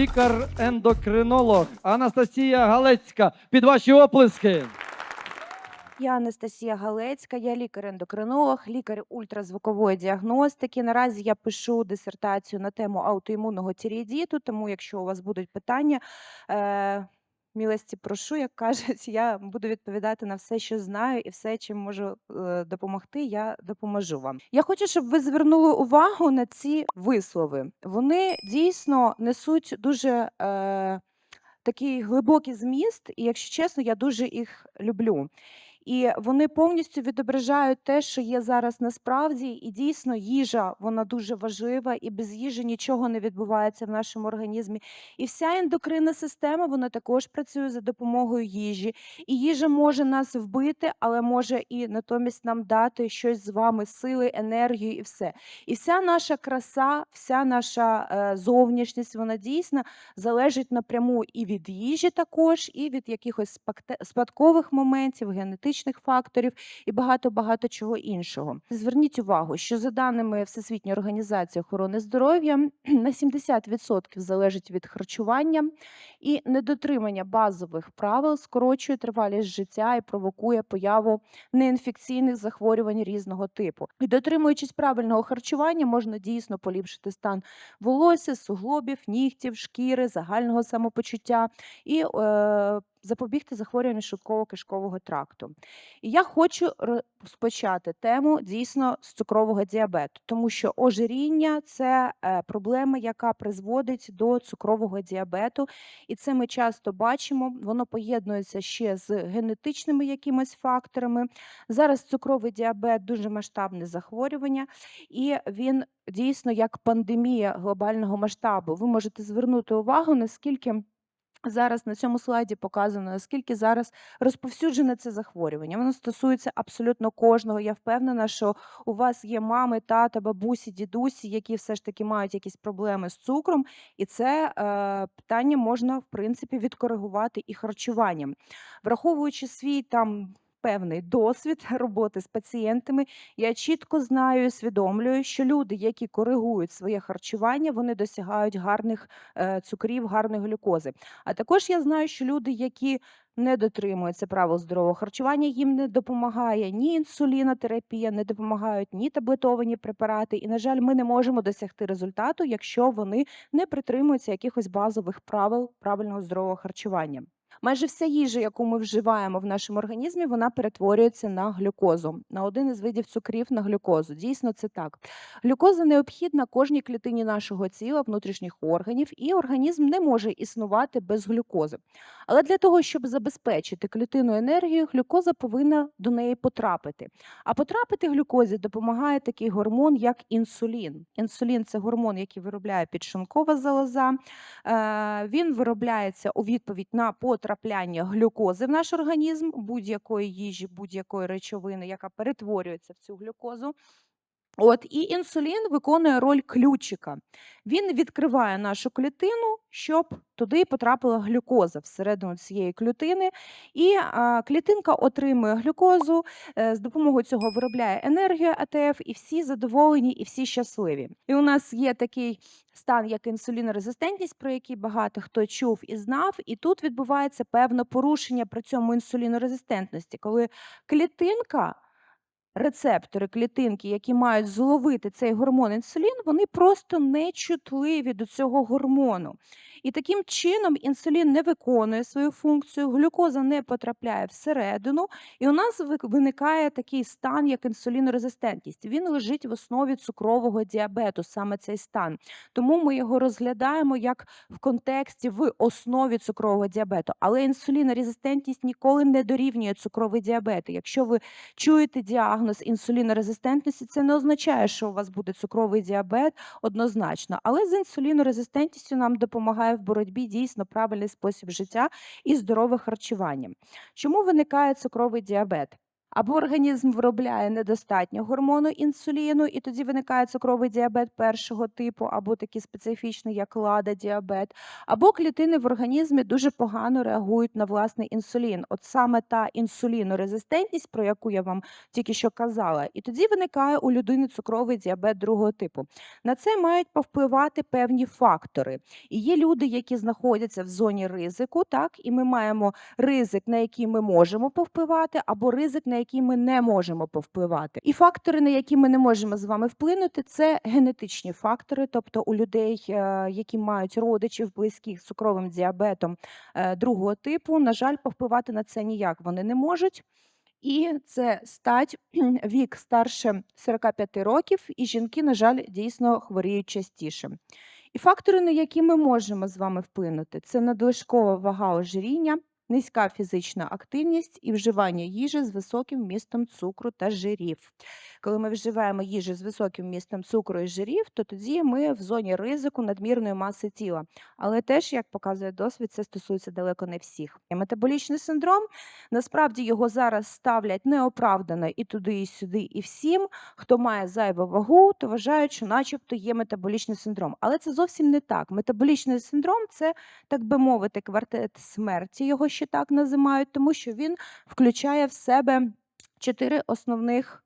лікар-ендокринолог Анастасія Галецька. Під ваші оплески. Я Анастасія Галецька, я лікар-ендокринолог, лікар ультразвукової діагностики. Наразі я пишу дисертацію на тему аутоімунного тіреїдіту, тому якщо у вас будуть питання, е, милості прошу, як кажуть, я буду відповідати на все, що знаю, і все, чим можу е, допомогти, я допоможу вам. Я хочу, щоб ви звернули увагу на ці вислови. Вони дійсно несуть дуже е, такий глибокий зміст, і якщо чесно, я дуже їх люблю. І вони повністю відображають те, що є зараз насправді, і дійсно їжа вона дуже важлива, і без їжі нічого не відбувається в нашому організмі. І вся ендокринна система вона також працює за допомогою їжі. І їжа може нас вбити, але може і натомість нам дати щось з вами, сили, енергію і все. І вся наша краса, вся наша е, зовнішність, вона дійсно залежить напряму і від їжі, також, і від якихось спадкових моментів, генетичних факторів і багато багато чого іншого. Зверніть увагу, що за даними Всесвітньої організації охорони здоров'я, на 70% залежить від харчування, і недотримання базових правил скорочує тривалість життя і провокує появу неінфекційних захворювань різного типу. І дотримуючись правильного харчування, можна дійсно поліпшити стан волосся, суглобів, нігтів, шкіри, загального самопочуття і е, запобігти захворюванню шлунково-кишкового тракту. І я хочу розпочати тему дійсно з цукрового діабету, тому що ожиріння це е, проблема, яка призводить до цукрового діабету, і це ми часто бачимо. Воно поєднується ще з генетичними якимись факторами. Зараз цукровий діабет дуже масштабне захворювання, і він дійсно як пандемія глобального масштабу. Ви можете звернути увагу, наскільки. Зараз на цьому слайді показано, наскільки зараз розповсюджене це захворювання. Воно стосується абсолютно кожного. Я впевнена, що у вас є мами, тата, бабусі, дідусі, які все ж таки мають якісь проблеми з цукром, і це е, питання можна в принципі відкоригувати і харчуванням, враховуючи свій там. Певний досвід роботи з пацієнтами. Я чітко знаю, і усвідомлюю, що люди, які коригують своє харчування, вони досягають гарних е, цукрів, гарної глюкози. А також я знаю, що люди, які не дотримуються правил здорового харчування, їм не допомагає ні інсулінотерапія, не допомагають ні таблетовані препарати. І, на жаль, ми не можемо досягти результату, якщо вони не притримуються якихось базових правил правильного здорового харчування. Майже вся їжа, яку ми вживаємо в нашому організмі, вона перетворюється на глюкозу, на один із видів цукрів на глюкозу. Дійсно, це так. Глюкоза необхідна кожній клітині нашого тіла, внутрішніх органів, і організм не може існувати без глюкози. Але для того, щоб забезпечити клітину енергією, глюкоза повинна до неї потрапити. А потрапити глюкозі допомагає такий гормон, як інсулін. Інсулін це гормон, який виробляє підшлункова залоза. Е, Він виробляється у відповідь на потрапляння глюкози в наш організм, будь-якої їжі, будь-якої речовини, яка перетворюється в цю глюкозу. От і інсулін виконує роль ключика. Він відкриває нашу клітину, щоб туди потрапила глюкоза всередину цієї клітини, і а, клітинка отримує глюкозу, е, з допомогою цього виробляє енергію АТФ, і всі задоволені, і всі щасливі. І у нас є такий стан, як інсулінорезистентність, про який багато хто чув і знав. І тут відбувається певне порушення при цьому інсулінорезистентності, коли клітинка. Рецептори клітинки, які мають зловити цей гормон інсулін, вони просто не чутливі до цього гормону. І таким чином інсулін не виконує свою функцію, глюкоза не потрапляє всередину, і у нас виникає такий стан, як інсулінорезистентність. Він лежить в основі цукрового діабету, саме цей стан. Тому ми його розглядаємо як в контексті в основі цукрового діабету. Але інсулінорезистентність ніколи не дорівнює цукровий діабет. Якщо ви чуєте діагноз інсулінорезистентності, це не означає, що у вас буде цукровий діабет однозначно. Але з інсулінорезистентністю нам допомагає в боротьбі дійсно правильний спосіб життя і здорове харчування. Чому виникає цукровий діабет? Або організм виробляє недостатньо гормону інсуліну, і тоді виникає цукровий діабет першого типу, або такий специфічний, як лада діабет, або клітини в організмі дуже погано реагують на власний інсулін. От саме та інсулінорезистентність, про яку я вам тільки що казала, і тоді виникає у людини цукровий діабет другого типу. На це мають повпливати певні фактори. І є люди, які знаходяться в зоні ризику, так, і ми маємо ризик, на який ми можемо повпливати, або ризик, на який ми не можемо повпливати. І фактори, на які ми не можемо з вами вплинути, це генетичні фактори, тобто у людей, е, які мають родичів близьких з цукровим діабетом е, другого типу, на жаль, повпливати на це ніяк вони не можуть. І це стать вік старше 45 років, і жінки, на жаль, дійсно хворіють частіше. І фактори, на які ми можемо з вами вплинути, це надлишкова вага ожиріння, низька фізична активність і вживання їжі з високим вмістом цукру та жирів. Коли ми вживаємо їжу з високим вмістом цукру і жирів, то тоді ми в зоні ризику надмірної маси тіла. Але теж, як показує досвід, це стосується далеко не всіх. Метаболічний синдром насправді його зараз ставлять неоправдано і туди, і сюди, і всім. Хто має зайву вагу, то вважають, що начебто є метаболічний синдром. Але це зовсім не так. Метаболічний синдром це, так би мовити, квартет смерті, його ще так називають, тому що він включає в себе чотири основних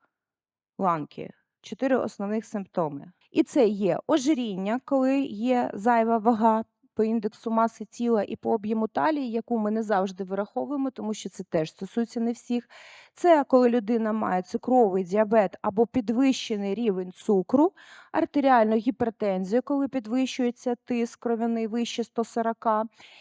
ланки, чотири основних симптоми. І це є ожиріння, коли є зайва вага по індексу маси тіла і по об'єму талії, яку ми не завжди вираховуємо, тому що це теж стосується не всіх. Це коли людина має цукровий діабет або підвищений рівень цукру, артеріальну гіпертензію, коли підвищується тиск кров'яний вище 140,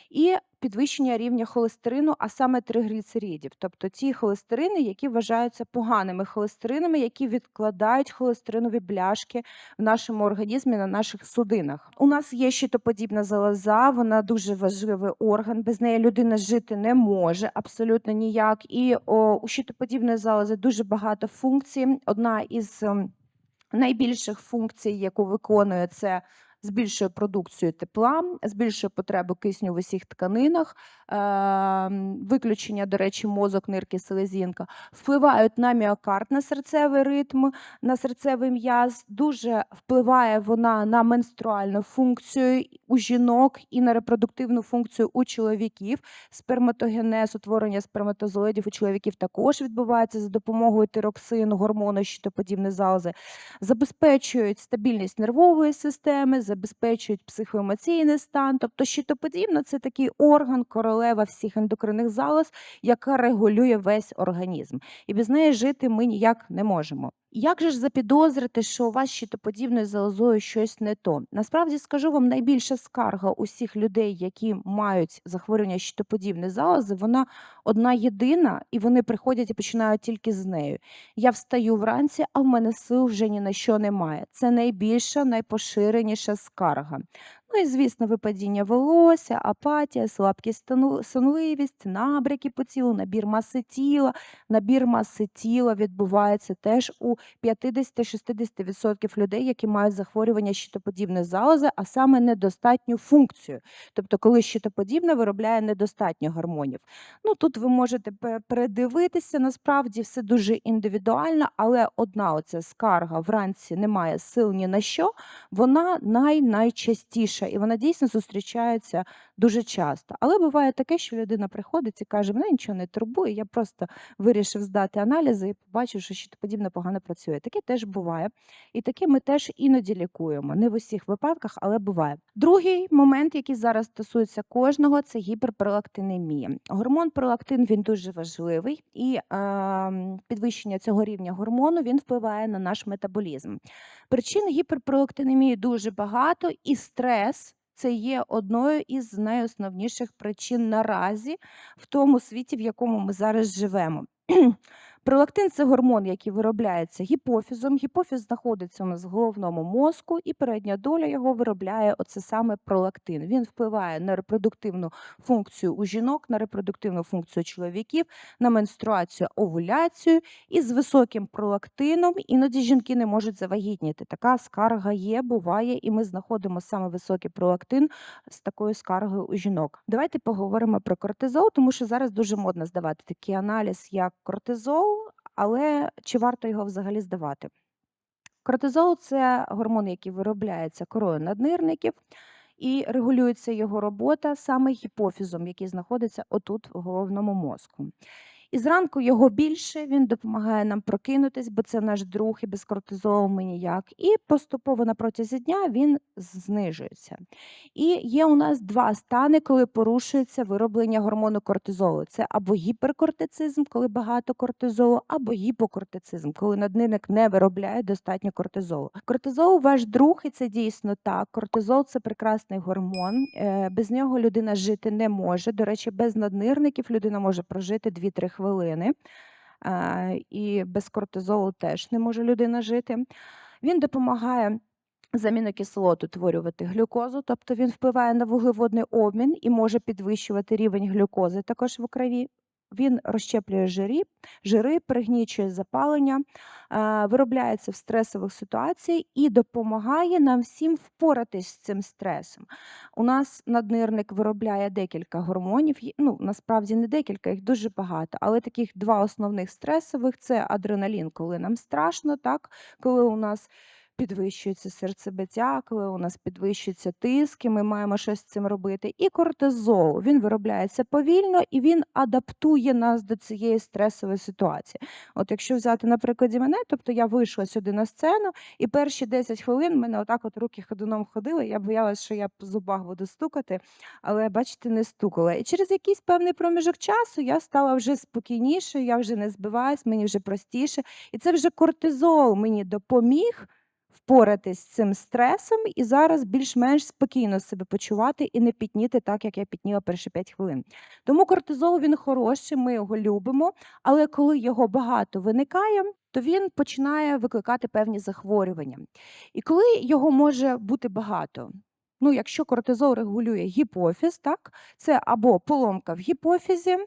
і підвищення рівня холестерину, а саме тригліцеридів, тобто ті холестерини, які вважаються поганими холестеринами, які відкладають холестеринові бляшки в нашому організмі на наших судинах. У нас є щитоподібна залоза, вона дуже важливий орган. Без неї людина жити не може абсолютно ніяк. І о, у щитоподібної залози дуже багато функцій. Одна із ем, найбільших функцій, яку виконує це. Збільшує продукцію тепла, збільшує потребу кисню в усіх тканинах, ем, виключення, до речі, мозок, нирки, селезінка, впливають на міокард, на серцевий ритм, на серцевий м'яз. Дуже впливає вона на менструальну функцію у жінок і на репродуктивну функцію у чоловіків. Сперматогенез, утворення сперматозоїдів у чоловіків також відбувається за допомогою тироксину, гормону щитоподібної залози, забезпечують стабільність нервової системи, забезпечують психоемоційний стан. Тобто щитоподібна це такий орган, королева всіх ендокринних залоз, яка регулює весь організм. І без неї жити ми ніяк не можемо. Як же ж запідозрити, що у вас щитоподібною залозою щось не то? Насправді скажу вам, найбільша скарга усіх людей, які мають захворювання щитоподібної залози, вона одна єдина, і вони приходять і починають тільки з нею. Я встаю вранці, а в мене сил вже ні на що немає. Це найбільша, найпоширеніша скарга. Ну і, звісно, випадіння волосся, апатія, слабкість, сонливість, набряки по тілу, набір маси тіла. Набір маси тіла відбувається теж у 50-60% людей, які мають захворювання щитоподібної залози, а саме недостатню функцію. Тобто, коли щитоподібна виробляє недостатньо гормонів. Ну тут ви можете передивитися, насправді все дуже індивідуально, але одна оця скарга вранці немає сил ні на що, вона най найчастіша, і вона дійсно зустрічається дуже часто. Але буває таке, що людина приходить і каже: мене нічого не турбує, я просто вирішив здати аналізи і побачив, що щитоподібне погано працює. Таке теж буває. І таке ми теж іноді лікуємо. Не в усіх випадках, але буває. Другий момент, який зараз стосується кожного, це гіперпролактинемія. Гормон пролактин він дуже важливий, і е, підвищення цього рівня гормону він впливає на наш метаболізм. Причин гіперпролактинемії дуже багато, і стрес це є одною із найосновніших причин наразі в тому світі, в якому ми зараз живемо. Пролактин це гормон, який виробляється гіпофізом. Гіпофіз знаходиться у нас в головному мозку, і передня доля його виробляє оце саме пролактин. Він впливає на репродуктивну функцію у жінок, на репродуктивну функцію чоловіків, на менструацію, овуляцію. І з високим пролактином іноді жінки не можуть завагітніти. Така скарга є, буває, і ми знаходимо саме високий пролактин з такою скаргою у жінок. Давайте поговоримо про кортизол, тому що зараз дуже модно здавати такий аналіз, як кортизол. Але чи варто його взагалі здавати? Кортизол це гормон, який виробляється корою наднирників, і регулюється його робота саме гіпофізом, який знаходиться отут в головному мозку. І зранку його більше, він допомагає нам прокинутись, бо це наш друг, і без кортизолу ми ніяк. І поступово на протязі дня він знижується. І є у нас два стани, коли порушується вироблення гормону кортизолу. Це або гіперкортицизм, коли багато кортизолу, або гіпокортицизм, коли наднирник не виробляє достатньо кортизолу. Кортизол ваш друг, і це дійсно так. Кортизол це прекрасний гормон. е, Без нього людина жити не може. До речі, без наднирників людина може прожити 2-3 хвилини. Е, І без кортизолу теж не може людина жити. Він допомагає з амінокислот утворювати глюкозу, тобто він впливає на вуглеводний обмін і може підвищувати рівень глюкози також в крові. Він розщеплює жирі, жири, пригнічує запалення, е, виробляється в стресових ситуаціях і допомагає нам всім впоратись з цим стресом. У нас наднирник виробляє декілька гормонів. Ну, насправді не декілька, їх дуже багато, але таких два основних стресових це адреналін, коли нам страшно, так, коли у нас підвищується серцебиття, коли у нас підвищується тиск, і ми маємо щось з цим робити. І кортизол він виробляється повільно і він адаптує нас до цієї стресової ситуації. От якщо взяти на прикладі мене, тобто я вийшла сюди на сцену, і перші 10 хвилин мене отак от руки ходуном ходили. Я боялася, що я по зубах буду стукати, але бачите, не стукала. І через якийсь певний проміжок часу я стала вже спокійнішою, я вже не збиваюсь, мені вже простіше. І це вже кортизол мені допоміг впоратись з цим стресом і зараз більш-менш спокійно себе почувати і не пітніти так, як я пітніла перші 5 хвилин. Тому кортизол він хороший, ми його любимо, але коли його багато виникає, то він починає викликати певні захворювання. І коли його може бути багато, ну якщо кортизол регулює гіпофіз, так, це або поломка в гіпофізі,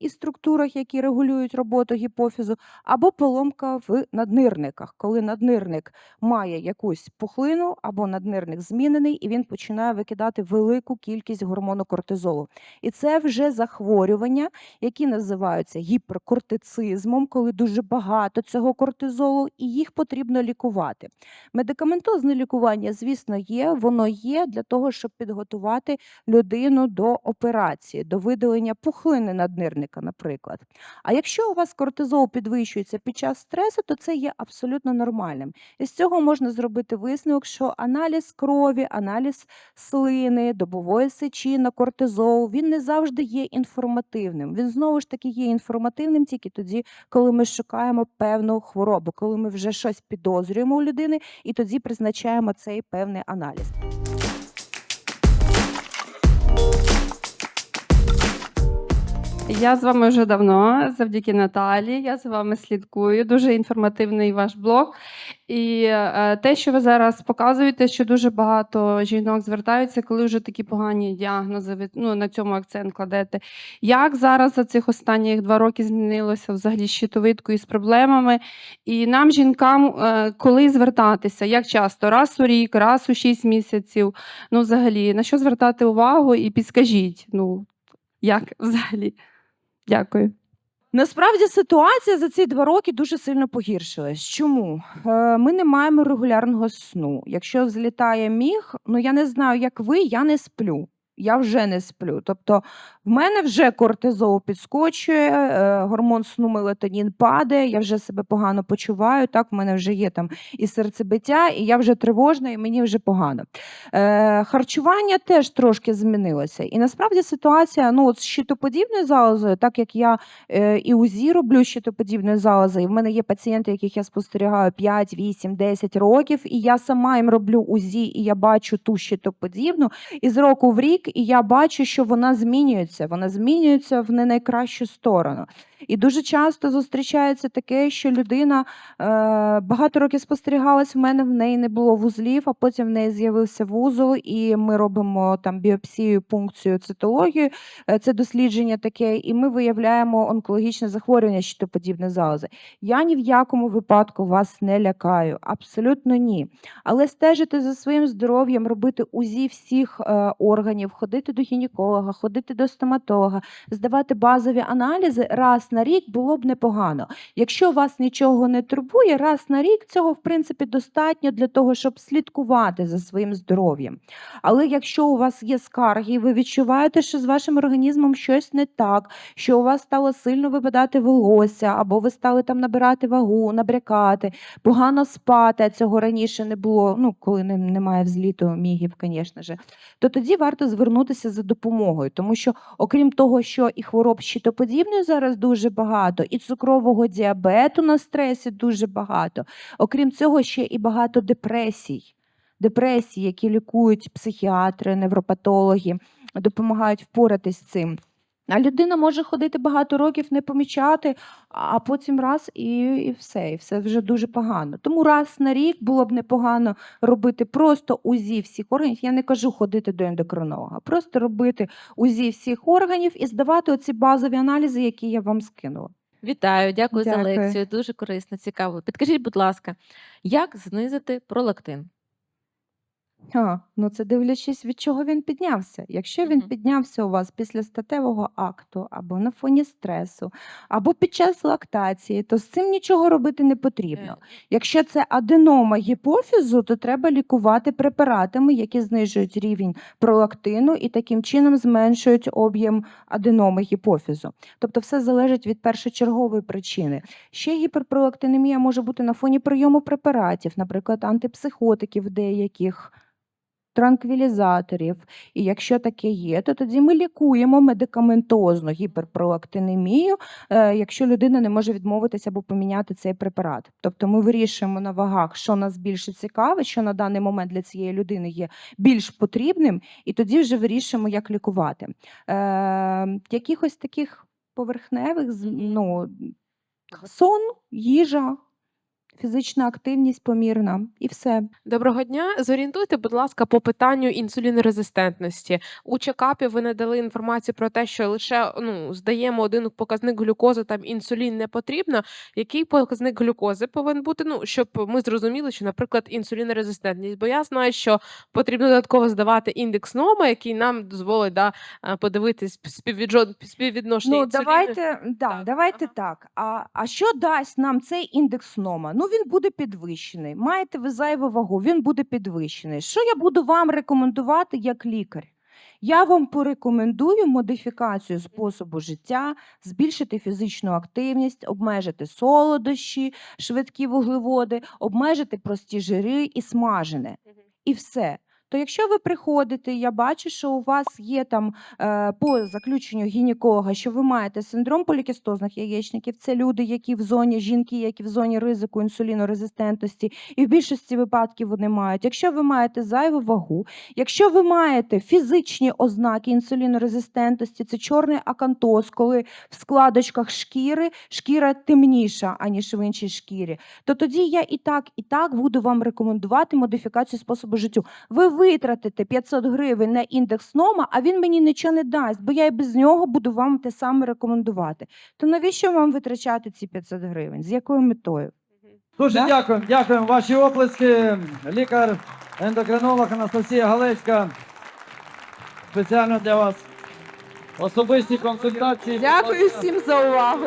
і структурах, які регулюють роботу гіпофізу, або поломка в наднирниках, коли наднирник має якусь пухлину або наднирник змінений, і він починає викидати велику кількість гормону кортизолу. І це вже захворювання, які називаються гіперкортицизмом, коли дуже багато цього кортизолу, і їх потрібно лікувати. Медикаментозне лікування, звісно, є, воно є для того, щоб підготувати людину до операції, до видалення пухлини наднирника, наприклад. А якщо у вас кортизол підвищується під час стресу, то це є абсолютно нормальним. І з цього можна зробити висновок, що аналіз крові, аналіз слини, добової сечі на кортизол, він не завжди є інформативним. Він знову ж таки є інформативним тільки тоді, коли ми шукаємо певну хворобу, коли ми вже щось підозрюємо у людини, і тоді призначаємо цей певний аналіз. Я з вами вже давно, завдяки Наталі. Я за вами слідкую. Дуже інформативний ваш блог. І е, те, що ви зараз показуєте, що дуже багато жінок звертаються, коли вже такі погані діагнози, ви ну, на цьому акцент кладете. Як зараз за цих останніх два роки змінилося взагалі з щитовидкою проблемами? І нам, жінкам, е, коли звертатися? Як часто? Раз у рік, раз у шість місяців. Ну, взагалі, на що звертати увагу і підскажіть, ну, як взагалі? Дякую. Насправді ситуація за ці два роки дуже сильно погіршилась. Чому? Е, Ми не маємо регулярного сну. Якщо злітає міг, ну я не знаю, як ви, я не сплю. Я вже не сплю. Тобто в мене вже кортизол підскочує, е, гормон сну мелатонін падає, я вже себе погано почуваю. Так, в мене вже є там і серцебиття, і я вже тривожна, і мені вже погано. Е, харчування теж трошки змінилося. І насправді ситуація ну, от з щитоподібною залозою, так як я е, і УЗІ роблю щитоподібною залозою, і в мене є пацієнти, яких я спостерігаю 5, 8, 10 років, і я сама їм роблю УЗІ, і я бачу ту щитоподібну, і з року в рік і я бачу, що вона змінюється. Вона змінюється в не найкращу сторону. І дуже часто зустрічається таке, що людина е, багато років спостерігалась в мене, в неї не було вузлів, а потім в неї з'явився вузол, і ми робимо там біопсію, пункцію, цитологію. Е, Це дослідження таке, і ми виявляємо онкологічне захворювання щитоподібної залози. Я ні в якому випадку вас не лякаю, абсолютно ні. Але стежити за своїм здоров'ям, робити УЗІ всіх е, органів, ходити до гінеколога, ходити до стоматолога, здавати базові аналізи раз на рік було б непогано. Якщо вас нічого не турбує, раз на рік цього в принципі достатньо для того, щоб слідкувати за своїм здоров'ям. Але якщо у вас є скарги, і ви відчуваєте, що з вашим організмом щось не так, що у вас стало сильно випадати волосся, або ви стали там набирати вагу, набрякати, погано спати, а цього раніше не було, ну коли немає взліту мігів, звісно ж, то тоді варто звернутися за допомогою, тому що, окрім того, що і хвороб щитоподібної зараз дуже багато, і цукрового діабету на стресі дуже багато. Окрім цього, ще і багато депресій. Депресії, які лікують психіатри, невропатологи, допомагають впоратись з цим. А людина може ходити багато років, не помічати, а потім раз і, і все, і все вже дуже погано. Тому раз на рік було б непогано робити просто УЗІ всіх органів. Я не кажу ходити до ендокринолога, просто робити УЗІ всіх органів і здавати оці базові аналізи, які я вам скинула. Вітаю, дякую, за лекцію. Дуже корисно, цікаво. Підкажіть, будь ласка, як знизити пролактин? А, ну це дивлячись, від чого він піднявся. Якщо він Мгм. піднявся у вас після статевого акту, або на фоні стресу, або під час лактації, то з цим нічого робити не потрібно. Е, Якщо це аденома гіпофізу, то треба лікувати препаратами, які знижують рівень пролактину і таким чином зменшують об'єм аденоми гіпофізу. Тобто все залежить від першочергової причини. Ще гіперпролактинемія може бути на фоні прийому препаратів, наприклад, антипсихотиків деяких. Транквілізаторів, і якщо таке є, то тоді ми лікуємо медикаментозно гіперпролактинемію, е, якщо людина не може відмовитися або поміняти цей препарат. Тобто ми вирішуємо на вагах, що нас більше цікавить, що на даний момент для цієї людини є більш потрібним, і тоді вже вирішуємо, як лікувати. Е, якихось таких поверхневих, ну, сон, їжа, фізична активність помірна і все. Доброго дня. Зорієнтуйте, будь ласка, по питанню інсулінорезистентності. У чекапі ви надали інформацію про те, що лише ну, здаємо один показник глюкози, там інсулін не потрібно. Який показник глюкози повинен бути? Ну, щоб ми зрозуміли, що, наприклад, інсулінорезистентність. Бо я знаю, що потрібно додатково здавати індекс НОМА, який нам дозволить да, подивитись співвіджо- співвідношення Ну, інсуліну. давайте, да, Так, давайте ага. так. А, а що дасть нам цей індекс НОМА? Ну, він буде підвищений. Маєте ви зайву вагу, він буде підвищений. Що я буду вам рекомендувати як лікар? Я вам порекомендую модифікацію способу життя, збільшити фізичну активність, обмежити солодощі, швидкі вуглеводи, обмежити прості жири і смажене. І все. То якщо ви приходите, я бачу, що у вас є там е, по заключенню гінеколога, що ви маєте синдром полікістозних яєчників, це люди, які в зоні жінки, які в зоні ризику інсулінорезистентності, і в більшості випадків вони мають. Якщо ви маєте зайву вагу, якщо ви маєте фізичні ознаки інсулінорезистентності, це чорний акантоз, коли в складочках шкіри шкіра темніша, аніж в іншій шкірі, то тоді я і так, і так буду вам рекомендувати модифікацію способу життю. Ви витратите 500 гривень на індекс НОМА, а він мені нічого не дасть, бо я і без нього буду вам те саме рекомендувати. То навіщо вам витрачати ці 500 гривень? З якою метою? Дуже Да? дякуємо, дякуємо. Ваші оплески. Лікар, ендокринолог Анастасія Галецька. Спеціально для вас. Особисті консультації. Дякую всім за увагу.